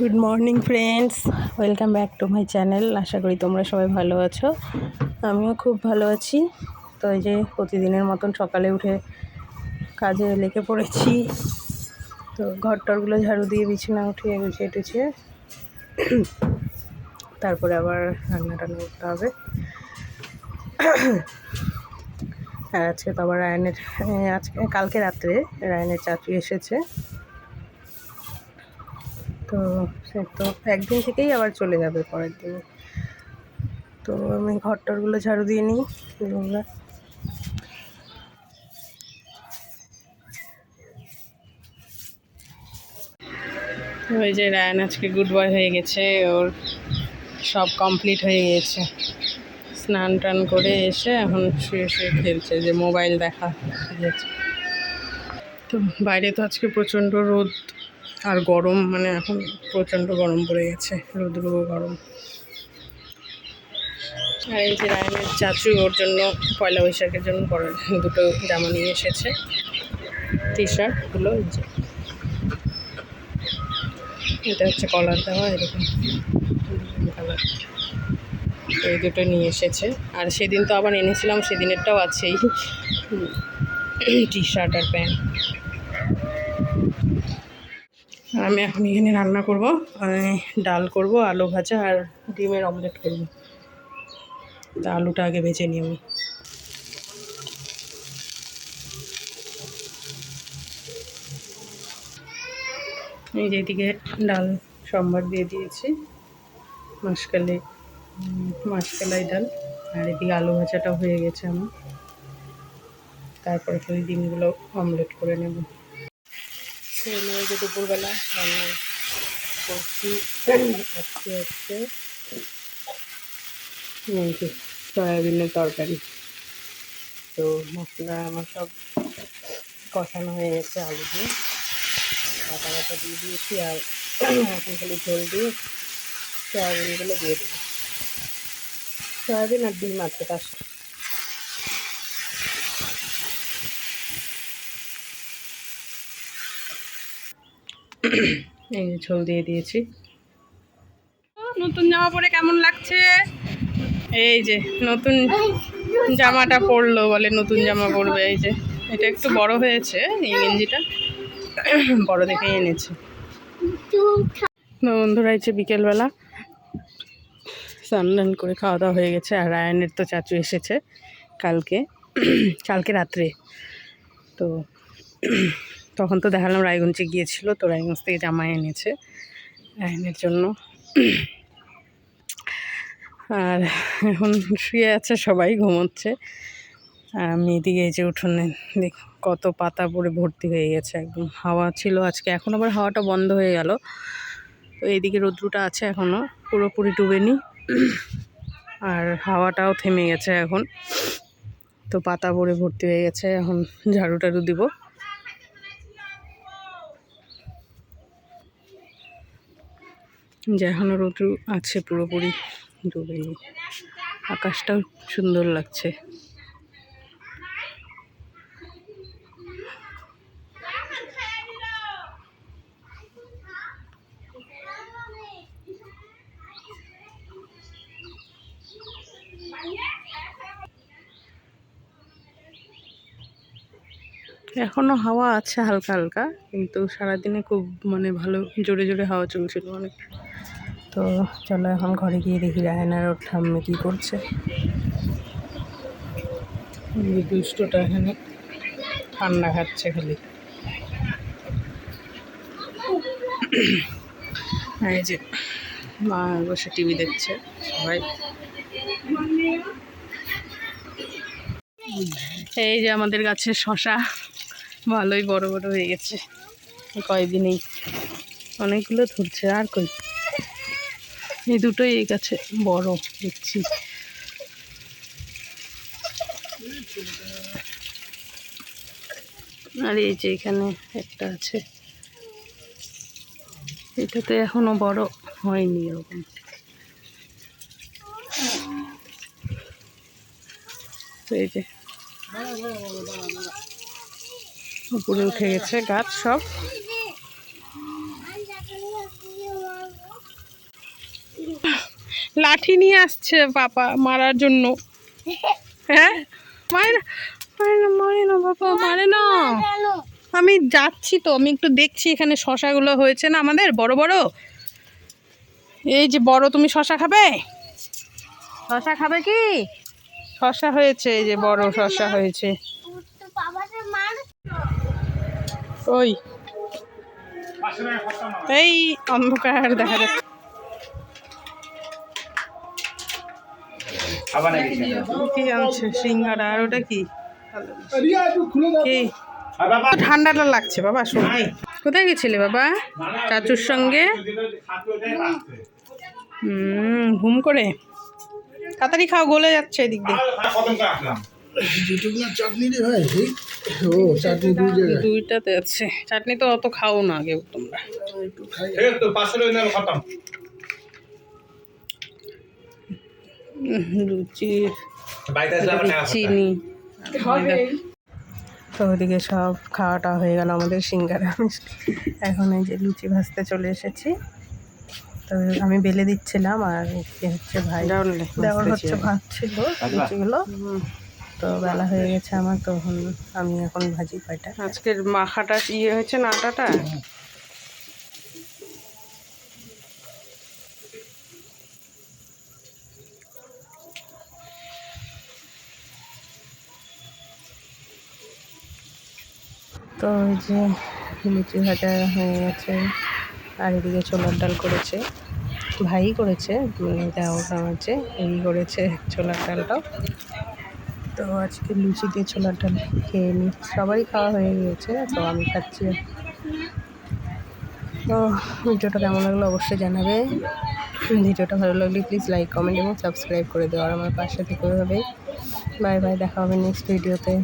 Good morning friends welcome back to my channel আশা করি তোমরা সবাই ভালো আছো। আমিও খুব ভালো আছি। তো এই যে প্রতিদিনের মতন সকালে উঠে কাজে লেগে পড়েছি। তো ঘর টরগুলো ঝাড়ু দিয়ে বিছানা উঠিয়ে গুছিয়ে টুছিয়ে তারপরে আবার রান্না টান্না করতে হবে। আর আজকে তো আবার রায়নের, আজকে, কালকে রাত্রে রায়নের চাকরি এসেছে। তো সে তো একদিন থেকেই আবার চলে যাবে পরের দিনে। তো আমি ঘর টরগুলো ঝাড়ু দিয়ে নিই ওই যে রায়ান আজকে গুড বয় হয়ে গেছে, ওর সব কমপ্লিট হয়ে গিয়েছে। স্নান টান করে এসে এখন শুয়ে শুয়ে খেলছে, যে মোবাইল দেখা গেছে। তো বাইরে তো আজকে প্রচণ্ড রোদ। আর গরম মানে এখন প্রচণ্ড গরম পড়ে গেছে রোদ্র গরম। আর এই যে রায়নের চাচু, ওর জন্য পয়লা বৈশাখের জন্য বড় দুটো জামা নিয়ে এসেছে। টি শার্টগুলো এটা হচ্ছে কলার দেওয়া, এরকম। কালার এই দুটো নিয়ে এসেছে। আর সেদিন তো আবার এনেছিলাম, সেদিনেরটাও আছেই। টি শার্ট আর প্যান্ট। আমি এখন এখানে রান্না করব। ডাল করব, আলু ভাজা আর ডিমের অমলেট করব। তা আলুটা আগে ভেজে নিই আমি। এই যে এদিকে ডাল, সম্বার দিয়ে দিয়েছি। মাসকালে মাসকালাই ডাল। আর এদিকে আলু ভাজাটাও হয়ে গেছে আমার। তারপরে ওই ডিমগুলো অমলেট করে নেব। সেই নিয়ে যে দুপুরবেলা রান্না করছি। আজকে হচ্ছে সয়াবিনের তরকারি। তো মশলা আমার সব কষানো হয়ে গেছে আলু দিয়ে। কাটা কাটা দিয়ে দিয়েছি আর এখন খালি ঝোল দিয়ে সয়াবিনগুলো দিয়ে দেবো। সয়াবিন আর ডিম আছে তার সাথে। এই যে ঝোল দিয়ে দিয়েছি। নতুন জামা পরে কেমন লাগছে? এই যে নতুন জামাটা পরলো বলে নতুন জামা পরবে এই যে। এটা একটু বড় হয়েছে এই গেঞ্জিটা। বড় দেখে এনেছে। বন্ধুরা হয়েছে বিকেলবেলা স্নান করে খাওয়া দাওয়া হয়ে গেছে আর রায়নের তো চাচু এসেছে কালকে কালকে রাত্রে। তো তখন তো দেখালাম রায়গঞ্জে গিয়েছিল, তো রায়গঞ্জ থেকে জামা এনেছে রায়নের জন্য। আর এখন শুয়ে আছে, সবাই ঘুমোচ্ছে। আমি এদিকে এই যে উঠোনে, দেখ কত পাতা পড়ে ভর্তি হয়ে গেছে একদম। হাওয়া ছিল আজকে, এখন আবার হাওয়াটা বন্ধ হয়ে গেল। তো এইদিকে রৌদ্রটা আছে এখনও পুরোপুরি ডুবেনি। আর হাওয়াটাও থেমে গেছে এখন। তো পাতা পড়ে ভর্তি হয়ে গেছে, এখন ঝাড়ু টাড়ু দিব। যে রৌদ্র আছে পুরোপুরি। ডুবেনি আকাশটাও সুন্দর লাগছে। এখনও হাওয়া আছে হালকা হালকা, কিন্তু সারাদিনে খুব মানে ভালো জোরে জোরে হাওয়া চলছিল অনেক। তো চলো এখন ঘরে গিয়ে দেখি রায়নার ওর ঠাম্মি কী করছে। দুষ্টটা এখানে ঠান্ডা খাচ্ছে খালি। এই যে, মা বসে টিভি দেখছে, সবাই। এই যে আমাদের গাছে শশা, ভালোই বড় বড় হয়ে গেছে। কয়েকদিনেই অনেকগুলো ধরছে, আর কই? এই দুটোই এই গাছে বড়, দেখছি। আর এই যে এখানে একটা আছে। এটাতে এখনও বড় হয়নি এরকম তো এই যে উপরে উঠে গেছে গাছ সব। লাঠি নিয়ে আসছে পাপা মারার জন্য। হ্যাঁ? মারে না মারে না বাবা মারে না আমি যাচ্ছি তো, আমি একটু দেখছি এখানে শশাগুলো হয়েছে না আমাদের, বড় বড়। এই যে বড়, তুমি শশা খাবে? শশা খাবে কি? শশা হয়েছে, এই যে বড় শশা হয়েছে। ওই। এই অন্ধকার দেখা যাচ্ছে। কি আনছে? সিঙ্গারা আর ওটা কি? ঠান্ডাটা লাগছে বাবা সত্যি কোথায় গেছিলে বাবা? চাচুর সঙ্গে? হুম। ঘুম করে। তাড়াতাড়ি খাও গলে যাচ্ছে এদিক দিয়ে। দুইটাতে আছে। চাটনি তো অত খাও না কেউ তোমরা। লুচি। চিনি। তো ওদিকে সব খাওয়াটা হয়ে গেল আমাদের সিঙ্গারা। এখন এই যে লুচি ভাজতে চলে এসেছি। তো আমি বেলে দিচ্ছিলাম আর হচ্ছে ভাই। দেওয়ার হচ্ছে ভাত ছিল লুচিগুলো। তো বেলা হয়ে গেছে আমার তখন আমি এখন ভাজি কয়টা। আজকের মাখাটা ইয়ে হয়েছে না আটাটা? তো ওই যে লুচি ভাজা হয়ে গেছে, আর এদিকে ছোলার ডাল করেছে। ভাই করেছে দেওয়াটা হচ্ছে এই করেছে ছোলার ডালটাও। তো আজকে লুচি দিয়ে ছোলার ডাল খেয়ে নিই সবাই খাওয়া হয়ে গিয়েছে, তো আমি খাচ্ছি। তো ভিডিওটা কেমন লাগল অবশ্যই জানাবে। ভিডিওটা ভালো লাগলে প্লিজ লাইক কমেন্ট এবং সাবস্ক্রাইব করে দেওয়ার আমার পাশে থেকে হবে। বাই বাই, দেখা হবে নেক্সট ভিডিওতে